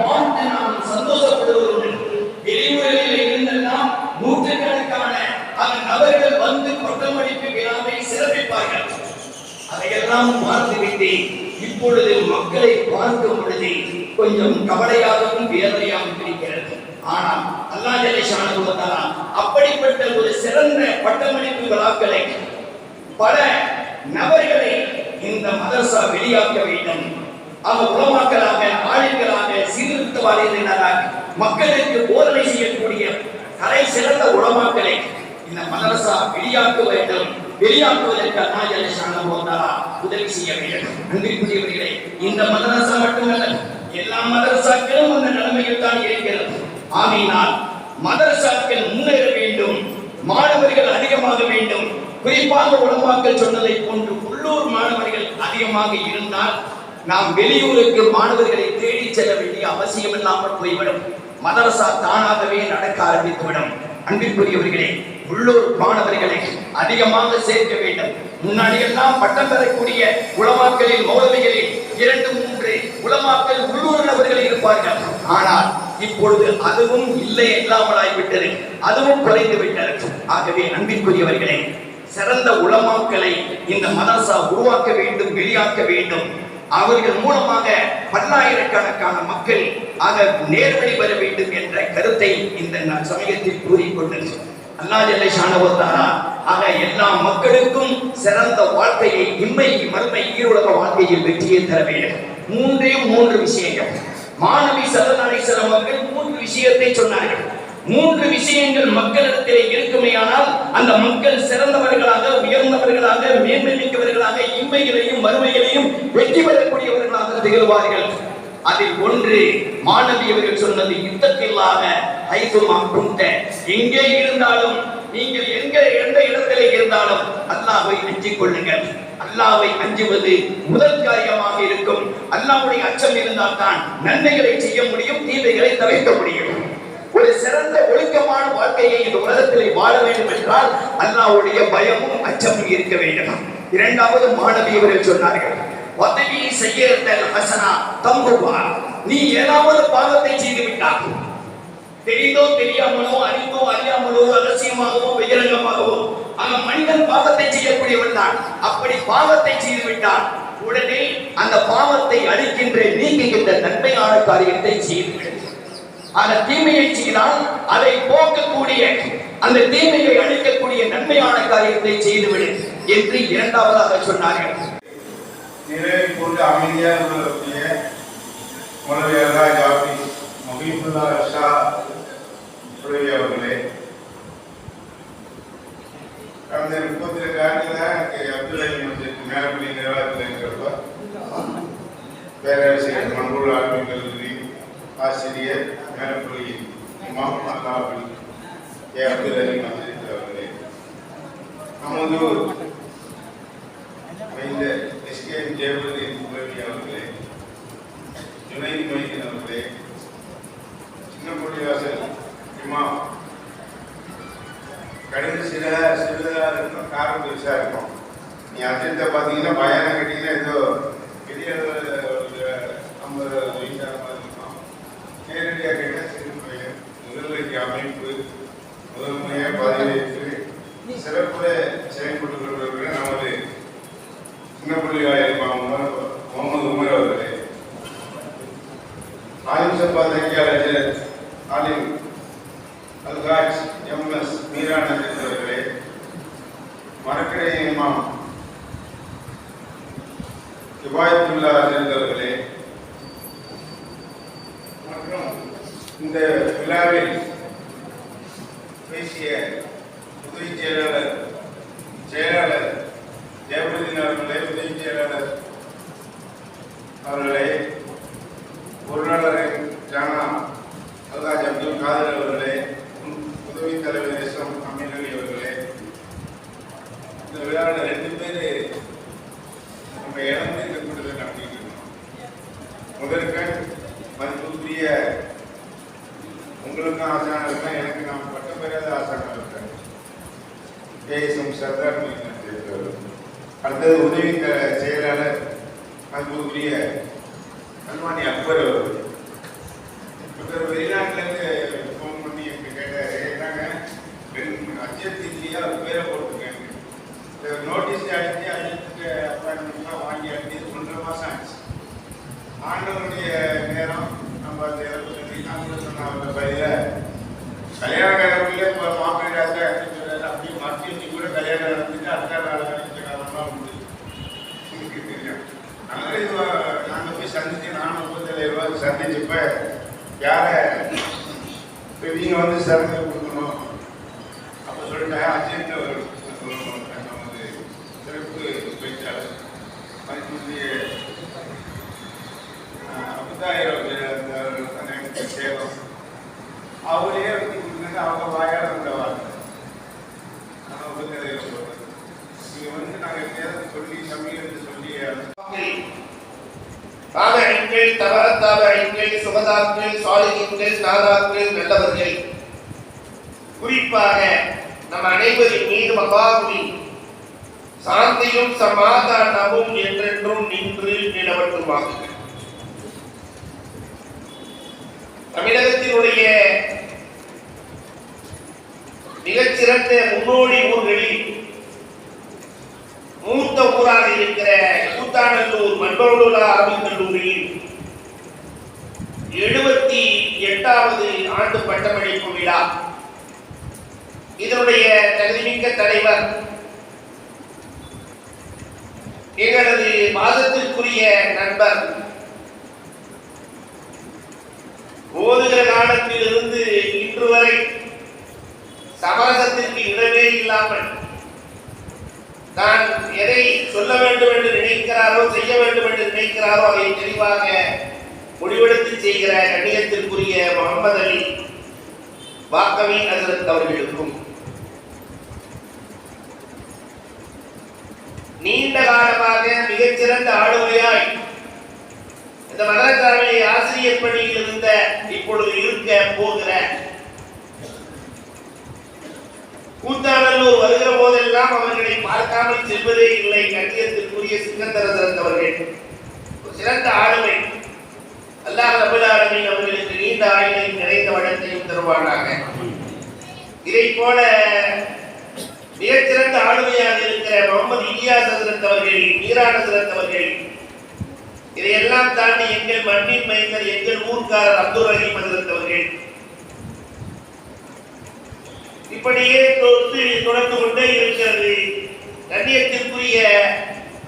பார்த்து நாம் சந்தோஷப்படுவதோடு வெளியூரில் இருந்தெல்லாம் நூற்றுக்கணக்கான அந்த நபர்கள் வந்து கொட்டமடிப்பு விழாவை சிறப்பிப்பார்கள் அதையெல்லாம் பார்த்துவிட்டு இப்பொழுது மக்களை பார்க்கும் பொழுது கொஞ்சம் கவலையாகவும் வேதனையாகவும் இருக்கிறது ஆனால் அல்லா ஜெலிஷான அப்படிப்பட்ட ஒரு சிறந்த பட்டமளிப்பு விழாக்களை பல நபர்களை இந்த மதரசா வெளியாக்க வேண்டும். அவர் உலமாக்களாக ஆளுங்களாக சீர்திருத்தவாதிகளாக மக்களுக்கு போதனை செய்யக்கூடிய தலை சிறந்த உலமாக்களை. இந்த மதரசா வெளியாக்க வேண்டும். வெளியாக்குவதற்கு அல்லாஹ் உதவி செய்ய வேண்டும். அன்பிற்குரியவர்களே இந்த மதரசா மட்டுமல்ல எல்லா மதரசாக்களும் அந்த நிலைமையில் தான் இருக்கிறது. ஆகையினால் மதரசாக்கள் முன்னேற வேண்டும் மாணவர்கள் அதிகமாக வேண்டும். குறிப்பாக உலமாக்கள் சொன்னதை போன்று உள்ளூர் மாணவர்கள் அதிகமாக இருந்தால் நாம் வெளியூருக்கு மாணவர்களை தேடி செல்ல வேண்டிய அவசியம் இல்லாமல் போய்விடும். மதரசா தானாகவே நடக்க ஆரம்பித்துவிடும். அன்பிற்குரியவர்களே உள்ளூர் மாணவர்களை அதிகமாக சேர்க்க வேண்டும். முன்னாடி எல்லாம் பட்டம் பெறக்கூடிய உலமாக்களில் மௌலவிகளில் இரண்டு மூன்று உலமாக்கள் உள்ளூர் நபர்கள் இருப்பார்கள். ஆனால் இப்பொழுது அதுவும் இல்லை இல்லாமலாகிவிட்டது அதுவும் குறைந்து விட்டது ஆகவே அன்பிற்குரியவர்களே சிறந்த உலமாக்களை இந்த மதரசா உருவாக்க வேண்டும் வெளியாக்க வேண்டும். அவர்கள் மூலமாக பல்லாயிரக்கணக்கான மக்கள் ஆக நேர்வழி வர வேண்டும் என்ற கருத்தை இந்த சமயத்தில் கூறிக்கொண்டது அல்லா ஜல்ல ஷானவத்தாரா ஆக எல்லா மக்களுக்கும் சிறந்த வாழ்க்கையை இம்மை மறுமை ஈருலக வாழ்க்கையில் வெற்றியை தர வேண்டும் மூன்றே மூன்று விஷயங்கள். மாணவி சரணாலேஸ்வரம் மக்கள் மூன்று விஷயத்தை சொன்னார்கள். மூன்று விஷயங்கள் மக்களிடத்திலே இருக்குமேயானால் அந்த மக்கள் சிறந்தவர்களாக உயர்ந்தவர்களாக மேன்மை மிக்கவர்களாக இம்மைகளையும் மறுமைகளையும் வெற்றி பெறக்கூடியவர்களாக திகழ்வார்கள். அதில் ஒன்று மாணவி அவர்கள் சொன்னது யுத்தத்தில்லாக ஐசுமா எங்கே இருந்தாலும் நீங்கள் எங்க எந்த இடத்திலே இருந்தாலும் அல்லாவை அஞ்சிக் கொள்ளுங்கள். அல்லாவை அஞ்சுவது முதல் காரியமாக இருக்கும். அல்லாவுடைய அச்சம் இருந்தால் தான் நன்மைகளை செய்ய முடியும் தீமைகளை தவிர்க்க முடியும். ஒரு சிறந்த ஒழுக்கமான வாழ்க்கையை இந்த உலகத்தில் வாழ வேண்டும் என்றால் அல்லாவுடைய பயமும் அச்சமும் இருக்க வேண்டும். இரண்டாவது மாணவி சொன்னார்கள் உதவி செய்யத்தல் ஹசனா தம்புவா நீ ஏதாவது பாவத்தை செய்து விட்டாய் தெரிந்தோ தெரியாமலோ அறிந்தோ அறியாமலோ ரகசியமாகவோ பகிரங்கமாகவோ அவன் மனிதன் பாவத்தை செய்யக்கூடியவன் தான். அப்படி பாவத்தை செய்து விட்டான் உடனே அந்த பாவத்தை அழிக்கின்ற நீங்குகின்ற நன்மையான காரியத்தை செய்துவிடு அந்த தீமையை செய்தால் அதை போக்கக்கூடிய அந்த தீமையை அழிக்கக்கூடிய நன்மையான காரியத்தை செய்துவிடு என்று இரண்டாவதாக சொன்னார்கள். நிறைவை கொண்டு அமைதியாக உள்ளக்கூடிய மொழவியல்லா ஜாபி மொஹிபுல்லா ஷா துறவி அவர்களே. கடந்த முப்பத்தி ரெண்டு ஆண்டுல அப்துல் அலி மஸ்ஜித் மேலப்பள்ளி நிர்வாகத்தில் இருக்கிறப்ப பேரரசியர் கல்லூரி ஆசிரியர் மேலப்பள்ளி இமாம் அல்லாஹி ஏ அப்துல் அலி மஸ்ஜித் அவர்களே. அமுதூர் வைந்த எஸ்கேஎம் ஜெயபதி உதவி அவர்களே ஜுனைத் மொய்தீன் அவர்களே சின்ன கொடிவாசல் இமாம். கடந்த சில சிறிதா இருக்கும் காரம் பெருசா இருக்கும் நீ அஜெண்டா பார்த்தீங்கன்னா பயானம் கேட்டீங்கன்னா ஏதோ சின்னப்பள்ளிவாயல் உமர் முகமது உமர் அவர்களே சபா பாதகியாளர் ஆலிம் அல்காஜ் எம்எஸ் மீரானந்த் அவர்களே மரக்கடை இமாம் இபாயத்துல்லா அஜித் அவர்களே மற்றும் இந்த விழாவில் பேசிய உதவி செயலாளர் செயலாளர் ஜெயபுதீன் அவர்களே உதவி செயலாளர் அவர்களே பொருளாளர் ஜானா அல்காஜ் அப்துல் காதர் அவர்களே உதவி தலைவர் எஸ் எம் அலி அவர்களே இந்த விழாவில் ரெண்டு பேர் நம்ம இழந்து இந்த கூட்டத்தில் நடத்திட்டு இருக்கோம். முதற்கண் மதிப்புக்குரிய உங்களுக்கும் ஆசானம் இருக்கேன் எனக்கு நான் பட்டம் பெறாத ஆசானம் இருக்கேன் பேசும் சர்தார் மொய்தீன் அடுத்தது உதவி செயலாளர் மதிப்புக்குரிய அல்வானி அக்பர் அவர்கள். ஒருத்தர் வெளிநாட்டிலேருந்து ஃபோன் பண்ணி எங்க கேட்டார். என்னங்க? பெண் அஜித் இல்லையா அவர் பேரை போட்டிருக்காங்க. நோட்டீஸ் அடித்து அஜித்துக்கு அப்பாயின்மெண்ட்லாம் வாங்கி அடிச்சு ஒன்றரை மாதம் ஆச்சு. ஆண்டவருடைய நேரம் நம்ம அந்த இறப்பு சொல்லி நாங்கள் சொன்ன அவங்க கல்யாண நேரத்திலே இப்போ மாப்பிள்ளை ராஜா சொல்றாரு அப்படியே மாற்றி வச்சு கூட கல்யாணம் நடந்துட்டு அடுத்த நாள் கழிச்ச காலம்லாம் உண்டு உங்களுக்கு தெரியும் அதனால இது நாங்கள் போய் சந்திச்சு நானும் முப்பத்தேழு சந்திச்சப்ப யாரை இப்போ நீங்கள் வந்து சரக்கு கொடுக்கணும் அப்போ சொல்லிட்டேன் அஜித் ஒரு நமது சிறப்பு பேச்சாளர் மதிப்புடைய அமுதாயிரம் எனக்கு சேலம் அவரே வந்து கொடுத்தாங்க அவங்க வாயால் அந்த வார்த்தை ஆனால் உபதேசம் சொல்றது நீங்கள் வந்து நாங்கள் பேர சொல்லி தமிழ் சொல்லி தாவழிங்கள் தவற தாவழிங்கள் சுகதாக்கள் சாலிகிங்கள் நாதாக்கள் நல்லவர்கள் குறிப்பாக நம் அனைவரின் மீது மகாபுரி சாந்தியும் சமாதானமும் என்றென்றும் நின்று நிலவட்டுமாக. தமிழகத்தினுடைய மிகச்சிறந்த முன்னோடி ஊர்களில் மூத்த ஊராக இருக்கிற கூத்தாநல்லூர் மண்பவுலுலா அரபிக் கல்லூரியில் எழுபத்தி எட்டாவது ஆண்டு பட்டமளிப்பு விழா. இதனுடைய தகுதிமிக்க தலைவர் எங்களது மாதத்திற்குரிய நண்பர் ஓதுகிற காலத்திலிருந்து இன்று வரை சமரசத்திற்கு இடமே இல்லாமல் தான் எதை சொல்ல வேண்டும் என்று நினைக்கிறாரோ செய்ய வேண்டும் என்று நினைக்கிறாரோ அதை தெளிவாக முடிவெடுத்து செய்கிற கண்ணியத்திற்குரிய முகமது அலி வாக்கவி ஹசரத் அவர்களுக்கும் நீண்ட காலமாக மிகச்சிறந்த ஆளுமையாய் இந்த மதரசாவிலே ஆசிரியர் பணியில் இருந்த இப்பொழுது இருக்க போகிற கூத்தாநல்லூர் வருகிற போதெல்லாம் அவர்களை பார்க்காமல் செல்வதே இல்லை. கண்ணியத்திற்குரிய சிங்கந்தரசரன் அவர்கள். ஒரு சிறந்த ஆளுமை. அல்லாஹ் ரபுல் ஆலமீன் அவர்களுக்கு நீண்ட ஆயுளையும் நிறைந்த வளத்தையும் தருவானாக. இதை போல மிகச்சிறந்த ஆளுமையாக இருக்கிற முகமது இலியாஸ் ஹசரத் அவர்கள் மீரான் ஹசரத் அவர்கள். இதையெல்லாம் தாண்டி எங்கள் மண்ணின் மைந்தர் எங்கள் ஊர்க்காரர் அப்துல் ரஹீம் ஹசரத் அவர்கள். இப்படியே தொட்டு தொடர்ந்து கொண்டே இருக்கிறது கண்ணியத்திற்குரிய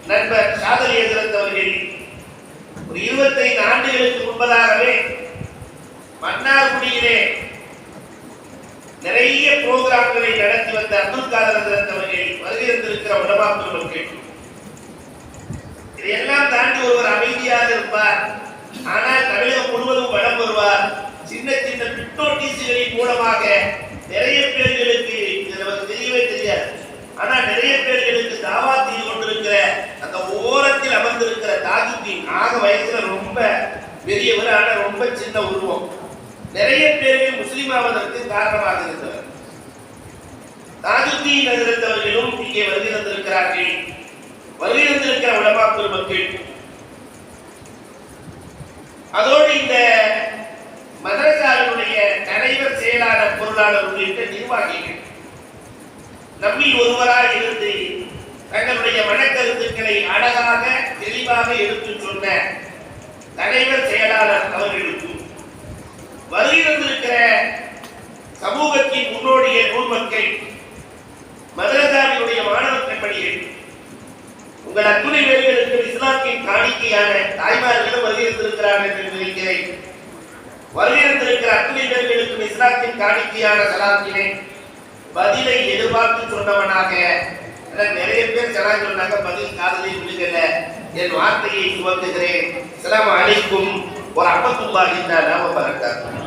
நண்பர் சாதலி ஹசரத் அவர்கள். ஒரு இருபத்தைந்து ஆண்டுகளுக்கு முன்பதாகவே மன்னார்குடியிலே நிறைய புரோகிராம்களை நடத்தி வந்த அப்துல் காதர் ஹசரத் அவர்கள் வருகிறந்திருக்கிற உலமா பெருமக்கள் இதையெல்லாம் தாண்டி ஒருவர் அமைதியாக இருப்பார். ஆனால் தமிழகம் முழுவதும் வளம் வருவார். சின்ன சின்ன பின்னோட்டீஸுகளின் மூலமாக நிறைய பேர்களுக்கு நமக்கு தெரியவே தெரியாது. ஆனா நிறைய பேர்களுக்கு தாவா செய்து கொண்டிருக்கிற அந்த ஓரத்தில் அமர்ந்திருக்கிற தாஜுத்தீன் ஆக வயசுல ரொம்ப பெரியவர் ஆனா ரொம்ப சின்ன உருவம். நிறைய பேர்கள் முஸ்லீம் ஆவதற்கு காரணமாக இருந்தவர் தாஜுத்தீன் நகரத்தவர்களும் இங்கே வருகிறந்திருக்கிறார்கள் வருகிறந்திருக்கிற உலமா பெருமக்கள் அதோடு இந்த மதரசாவினுடைய தலைவர் செயலாளர் பொருளாளர் உள்ளிட்ட நிர்வாகிகள் நம்மில் ஒருவராக இருந்து தங்களுடைய மனக்கருத்துக்களை அழகாக தெளிவாக எடுத்து சொன்ன தலைவர் செயலாளர் அவர்களுக்கும் வருகிறந்திருக்கிற சமூகத்தின் முன்னோடிய நூல்மக்கள் மதரசாவினுடைய மாணவ கண்மணிகள் உங்கள் அத்துணை வேலைகளுக்கு இஸ்லாத்தின் காணிக்கையான தாய்மார்களும் வருகிறந்திருக்கிறார்கள் என்று நினைக்கிறேன். வருகிறந்திருக்கிற அத்துணை வேலைகளுக்கு இஸ்லாத்தின் காணிக்கையான சலாத்தினை பதிலை எதிர்பார்த்து சொன்னவனாக நிறைய பேர் சலாம் சொன்னாங்க பதில் காதலில் விழுகல என் வார்த்தையை துவங்குகிறேன் அஸ்ஸலாமு அழைக்கும் ஒரு அம்மத்துல்லாஹி தஆலா வ பரக்காத்துஹு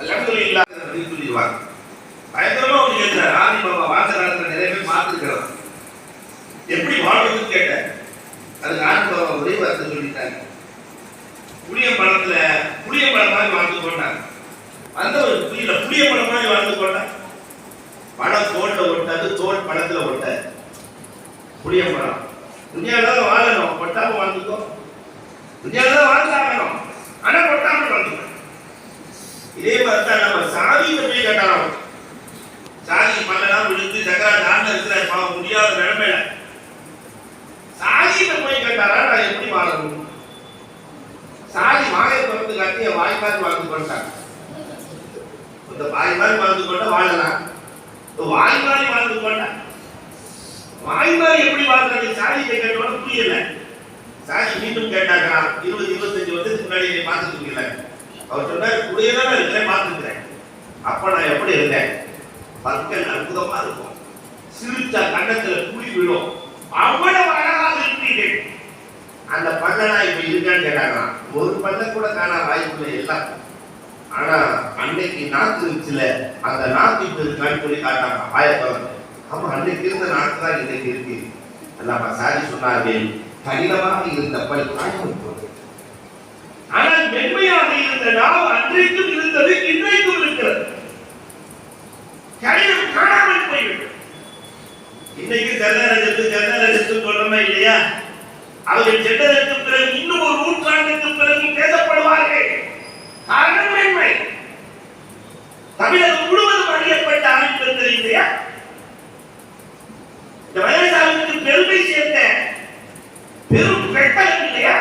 அல்ஹம்துலில்லாஹ் அப்படின்னு சொல்லிடுவாங்க பயங்கரமா ஒன்று கேட்கிறார் ஆதி பாபா வாழ்ந்த காலத்துல நிறைய பேர் பார்த்துருக்கிறோம் எப்படி வாழ்றதுன்னு கேட்டேன். அதுக்கு ஆதி பாபா ஒரே வார்த்தை சொல்லிட்டாங்க. புளிய புளியம்பழம் மாதிரி வாழ்ந்து கொண்டாங்க. அந்த ஒரு புளியில புளியம்பழம் மாதிரி வாழ்ந்து கொண்டாங்க. பழம் தோல்ல ஒட்டாது தோல் பழத்துல ஒட்டாது. புளியம்பழம். துணியால வாழணும். கொட்டாம வாழ்ந்துக்கோ. இந்தியாவில் தான் வாழ்ந்தாகணும். ஆனா கொட்டாம வாழ்ந்துக்கோ. இதே மாதிரி தான் நம்ம சாதியை போய் கேட்டாலும். சாதி மல்லெல்லாம் விழுந்து சக்கரா நாட்டில் இருக்கிற பாவம் முடியாத நிலைமையில. சாதியில போய் கேட்டாரா நான் எப்படி வாழணும்? சாதி வாயை திறந்து காட்டி வாய் மாதிரி வாழ்ந்து கொண்டாங்க இந்த வாய் மாதிரி வாழ்ந்து கொண்டா வாழலாம். இந்த வாய் மாதிரி வாழ்ந்து கொண்டா வாய் எப்படி வாழ்றது சாதி கேட்டோட புரியல. சாதி மீண்டும் கேட்டாங்க இருபது இருபத்தஞ்சு வருஷத்துக்கு முன்னாடி என்னை பார்த்துருக்கீங்கள அவர் சொன்னார் குடியதான் இருக்கிறேன் பார்த்துக்கிறேன். அப்ப நான் எப்படி இருந்தேன்? பற்கள் அற்புதமா இருக்கும். சிரிச்சா கண்ணத்துல குழி விழும். அவ்வளவு அழகாக இருப்பீர்கள். அந்த பல்லனா இப்ப இருக்கான்னு கேட்டாங்க ஒரு பல்ல கூட காணா வாய்ப்பு எல்லாம் ஆனா அன்னைக்கு நாத்து இருந்துச்சுல அந்த நாத்து இப்ப இருக்கான்னு சொல்லி காட்டாங்க. ஆயத்தவங்க ஆமா அன்னைக்கு இருந்த நாட்டு தான் இன்னைக்கு இருக்கு நம்ம சாரி சொன்னார்கள். கடினமாக இருந்த பல். காயம் ஆனால் மென்மையாக இருந்த நாள் அன்றைக்கும் இருந்தது இன்றைக்கும் இருக்கிறது. கடினம் காணாமல் போய்விடும் இன்னைக்கு கர்நாடகத்து கர்நாடகத்து சொல்றோமா இல்லையா? அவர்கள் சென்றதற்கு பிறகு இன்னும் ஒரு நூற்றாண்டுக்கு பிறகு பேசப்படுவார்கள் காரணம் என்ன தமிழகம் முழுவதும் அறியப்பட்ட அமைப்பு இல்லையா இந்த வயசாவுக்கு பெருமை சேர்த்த பெரும் வெட்டகம் இல்லையா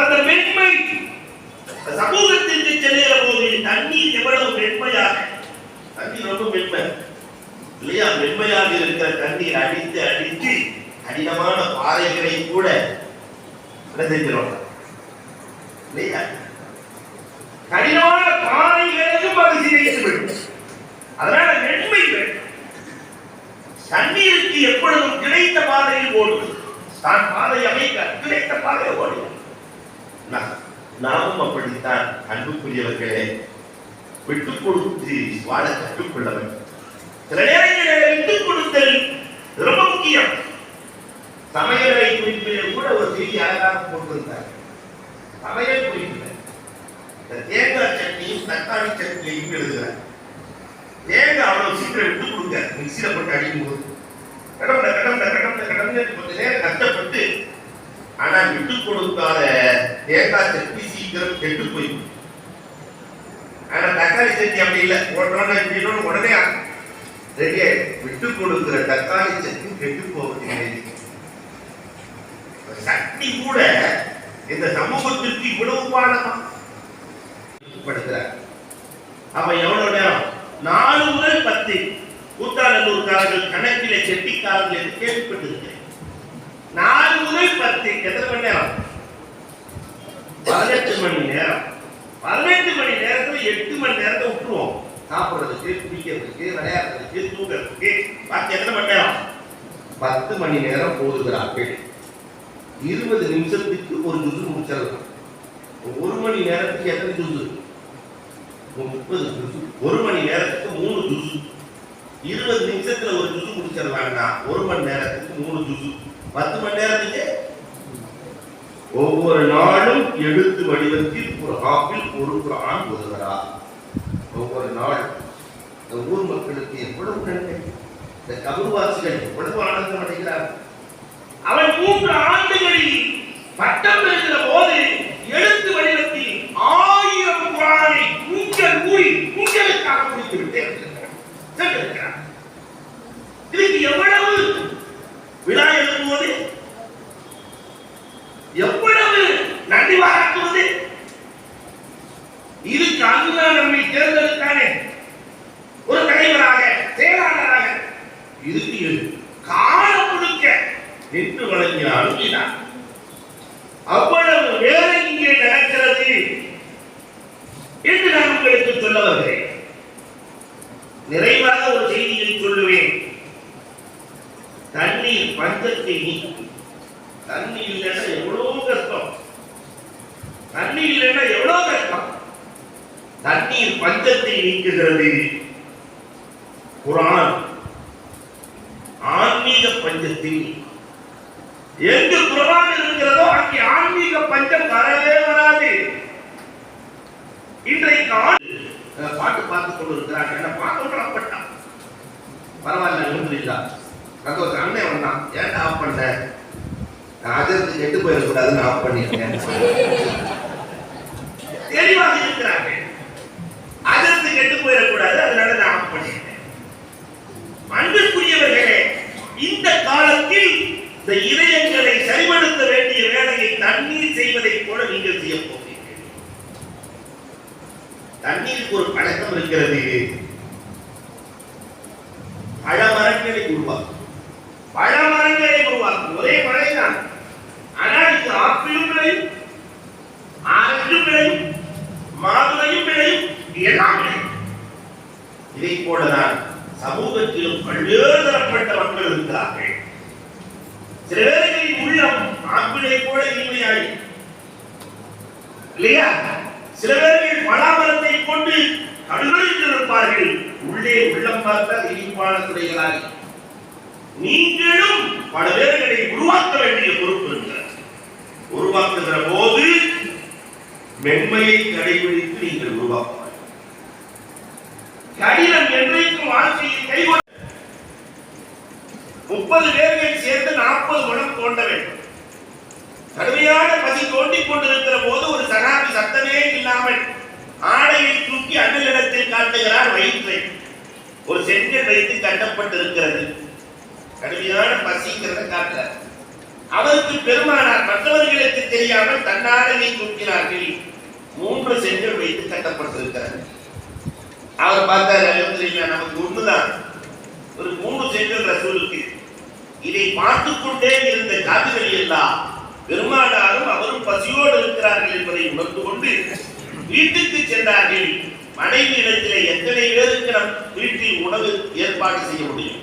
அந்த மென்மை சமூகத்திற்கு செல்லுகிற போது தண்ணீர் எவ்வளவு மென்மையாக தண்ணீர் ரொம்ப மென்மை இல்லையா மென்மையாக இருக்கிற தண்ணீர் அடித்து அடித்து கடினமான பாறைகளை கூட என்ன செஞ்சிடும் இல்லையா கடினமான பாறைகளையும் அது சிதைத்து விடும் அதனால மென்மை வேண்டும் தண்ணீருக்கு எப்பொழுதும் கிடைத்த பாதையில் ஓடும் தான் பாதை அமைக்க கிடைத்த பாதை ஓடும் நாமும் அப்படித்தான் அன்புக்குரியவர்களே விட்டுக் கொடுத்து வாழ கற்றுக்கொள்ள வேண்டும். சில நேரங்களில் விட்டுக் கொடுத்தல் ரொம்ப முக்கியம். சமையலை குறிப்பில் கூட ஒரு செய்தி அழகாக போட்டிருந்தார். சமையல் குறிப்பில். இந்த தேங்காய் சட்னியும் தக்காளி சட்னியையும் எழுதுகிறார். தேங்காய் அவ்வளவு சீக்கிரம் விட்டு கொடுங்க. மிக்சியில் போட்டு அடிக்கும் போது கடவுள கடவுள கடவுள கடவுள கொஞ்ச நேரம் கஷ்டப்பட்டு ஆனா விட்டு கொடுக்காத தேங்காய் சட்னி சீக்கிரம் கெட்டு போயிடும். ஆனா தக்காளி சட்னி அப்படி இல்லை. உடனே உடனே ரெடியா விட்டு கொடுக்கிற தக்காளி சட்னி கெட்டு போவதில்லை. சட்னி கூட இந்த சமூகத்திற்கு இவ்வளவு பாடமா படுகிறார் அப்ப எவ்வளவு நேரம்? நாலு முதல் பத்து. கூத்தாநல்லூர்காரர்கள் கணக்கிலே செட்டிக்காரர்கள் என்று கேள்விப்பட்டிருக்கிறேன். நாலு முதல் பத்து எத்தனை மணி நேரம்? பதினெட்டு மணி நேரம். பதினெட்டு மணி நேரத்துல எட்டு மணி நேரத்தை விட்டுருவோம். சாப்பிட்றதுக்கு குடிக்கிறதுக்கு விளையாடுறதுக்கு தூங்குறதுக்கு. பாக்கி எத்தனை மணி நேரம்? பத்து மணி நேரம் போதுகிறார்கள் இருபது நிமிஷத்துக்கு ஒரு ஜுசு முடிச்சிடலாம். ஒரு மணி நேரத்துக்கு எத்தனை ஜுசு முப்பது ஜுசு ஒரு மணி நேரத்துக்கு மூணு ஜுசு இருபது நிமிஷத்துல ஒரு ஜூஸ் குடிச்சிடலாம்னா ஒரு மணி நேரத்துக்கு மூணு ஜூஸ் பத்து மணி நேரத்துக்கு? ஒவ்வொரு நாளும் எழுத்து வடிவத்தில் ஒரு ஆப்பிள் ஒரு குரான் ஓதுகிறார் ஒவ்வொரு நாள் இந்த ஊர் மக்களுக்கு எவ்வளவு நன்மை. இந்த கபுவாசிகள் எவ்வளவு ஆனந்தம் அடைகிறார் அவன் மூன்று ஆண்டுகளில் பட்டம் பெறுகிற போது எழுத்து வடிவத்தில் ஆயிரம் குரானை உங்கள் ஊரில் உங்களுக்காக முடித்து விட்டேன் சென்றிருக்கிறார் இதுக்கு எவ்வளவு விழா எழுதுவது எவ்வளவு நன்றி பாராட்டுவது இதுக்கு அல்லா நம்மை தேர்ந்தெடுத்தானே ஒரு தலைவராக செயலாளராக இறுதியில் காலம் முழுக்க நின்று வழங்கிய இதான் அவ்வளவு வேலை இங்கே நடக்கிறது என்று நான் உங்களுக்கு சொல்ல வருகிறேன். நிறைவாக ஒரு செய்தியை சொல்லுவேன். தண்ணீர் பஞ்சத்தை நீக்கும் தண்ணி இல்லைன்னா எவ்வளவு கஷ்டம் தண்ணி இல்லைன்னா எவ்வளவு கஷ்டம் தண்ணீர் பஞ்சத்தை நீக்குகிறது குரான் ஆன்மீக பஞ்சத்தில் எங்கு குரான் இருக்கிறதோ அங்கே ஆன்மீக பஞ்சம் வரவே வராது. இன்றைக்கு பாட்டு பார்த்து கொண்டு இருக்கிறாங்க என்ன பார்க்க விடப்பட்டான் பரவாயில்ல எழுந்திருந்தா சந்தோஷம் அண்ணன் வந்தான் ஏன்டா ஆஃப் பண்ண? நான் அதற்கு கெட்டு போயிடக்கூடாதுன்னு ஆஃப் பண்ணிருக்கேன் தெளிவாக இருக்கிறார்கள் அதற்கு கெட்டு போயிடக்கூடாது அதனால நான் ஆஃப் பண்ணிருக்கேன் அன்புக்குரியவர்களே இந்த காலத்தில் இந்த இதயங்களை சரிபடுத்த வேண்டிய வேலையை தண்ணீர் செய்வதைப் போல நீங்கள் செய்ய போகிறீர்கள். தண்ணீருக்கு ஒரு பழக்கம் இருக்கிறது. பழமரங்களை உருவாக்கும். பழமரங்களை உருவாக்கும். ஒரே மழைதான் ஆனால் இது ஆப்பிளும் விளையும் ஆரஞ்சும் விளையும் மாதுளையும் விளையும் எல்லாம் விளையும் இதை போலதான் சமூகத்திலும் பல்வேறு தரப்பட்ட மக்கள் இருக்கிறார்கள் சில பேர்களின் உள்ளம் ஆப்பிளை போல இனிமையாய் இல்லையா சில பேர்கள் பலாமரத்தை கொண்டு கடுகளித்து இருப்பார்கள் உள்ளே உள்ளம் பார்த்தால் இனிப்பான துறைகளாய் நீங்களும் பல பேர்களை உருவாக்க வேண்டிய பொறுப்பு இருக்கிறது உருவாக்குகிற போது மென்மையை கடைபிடித்து நீங்கள் உருவாக்குவார்கள் கடினம் என்றைக்கும் வாழ்க்கையை கைகொள்ள முப்பது பேர்கள் சேர்ந்து நாற்பது குணம் தோண்ட வேண்டும். கடுமையான பசி தோண்டிக் கொண்டிருக்கிற போது ஒரு சகாபி சத்தமே இல்லாமல் ஆடையை தூக்கி அண்ணலிடத்தில் காட்டுகிறார் வயிற்றை. ஒரு செங்கல் வைத்து கட்டப்பட்டிருக்கிறது. கடுமையான பசிங்கிறத காட்டுறார். அவருக்கு பெருமானார் மற்றவர்களுக்கு தெரியாமல் தன்னாடையை தூக்கினார்கள். மூன்று செங்கல் வைத்து கட்டப்பட்டிருக்கிறார்கள் அவர் பார்த்தார் அல்ஹம்துலில்லாஹ் நமக்கு ஒண்ணுதான் ஒரு மூணு செங்கல் ரசூலுக்கு இதை பார்த்துக் கொண்டே இருந்த காதுகள் எல்லாம் பெருமானாரும் அவரும் பசியோடு இருக்கிறார்கள் என்பதை உணர்ந்து கொண்டு வீட்டுக்கு சென்றார்கள். மனைவி இடத்திலே எத்தனை பேருக்கு நம் வீட்டில் உணவு ஏற்பாடு செய்ய முடியும்?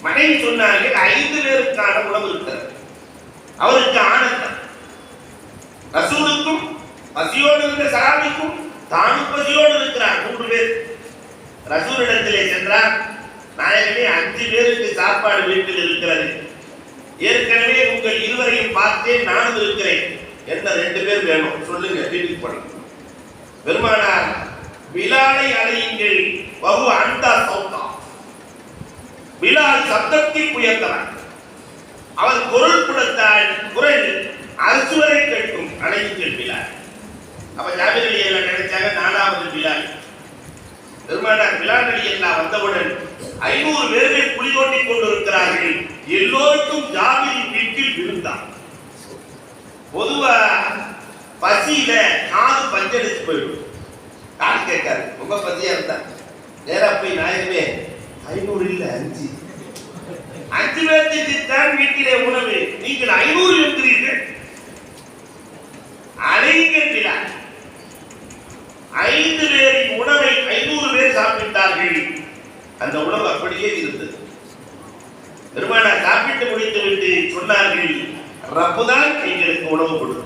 மனைவி சொன்னார்கள் ஐந்து பேருக்கான உணவு இருக்கிறது. அவருக்கு ஆனந்தம். ரசூலுக்கும் பசியோடு இருந்த சராபிக்கும் தானும் பசியோடு இருக்கிறார். மூன்று பேர். ரசூலிடத்திலே சென்றார். நாயகமே அஞ்சு பேருக்கு சாப்பாடு வீட்டில் இருக்கிறது. ஏற்கனவே உங்கள் இருவரையும் பார்த்தேன் நானும் இருக்கிறேன். என்ன ரெண்டு பேர் வேணும்? சொல்லுங்க வீட்டுக்கு போனோம் பெருமானார் பிலாலை அழையுங்கள் வகு அண்டா சௌதா பிலால் சப்தத்தில் உயர்த்தவர் அவர் பொருள் கொடுத்தால் குரல் அரசுவரை கேட்கும் அழையுங்கள் பிலால் அப்ப ஜாபிர் அலி நினைச்சாங்க நாலாவது பிலால் பெருமானார் பிலால் அலி எல்லாம் வந்தவுடன் ஐநூறு பேர்கள் குழி தோண்டிக் கொண்டிருக்கிறார்கள். எல்லோருக்கும் ஜாபிரின் வீட்டில் விழுந்தான். பொதுவா பசியில காது பஞ்சடிச்சு போயிடும். காது கேட்காது ரொம்ப பசியா இருந்தா. நேரா போய் நாயகமே ஐநூறு இல்ல அஞ்சு. அஞ்சு பேர்த்துக்கு தான் வீட்டிலே உணவு. நீங்கள் ஐநூறு இருக்கிறீர்கள் அழையுங்கள் பிலால் ஐந்து பேரின் உணவை ஐநூறு பேர் சாப்பிட்டார்கள். அந்த உணவு அப்படியே இருந்தது. பெருமானார் சாப்பிட்டு முடித்து விட்டு சொன்னார்கள் ரப்புதான் எங்களுக்கு உணவு கொடுத்தார்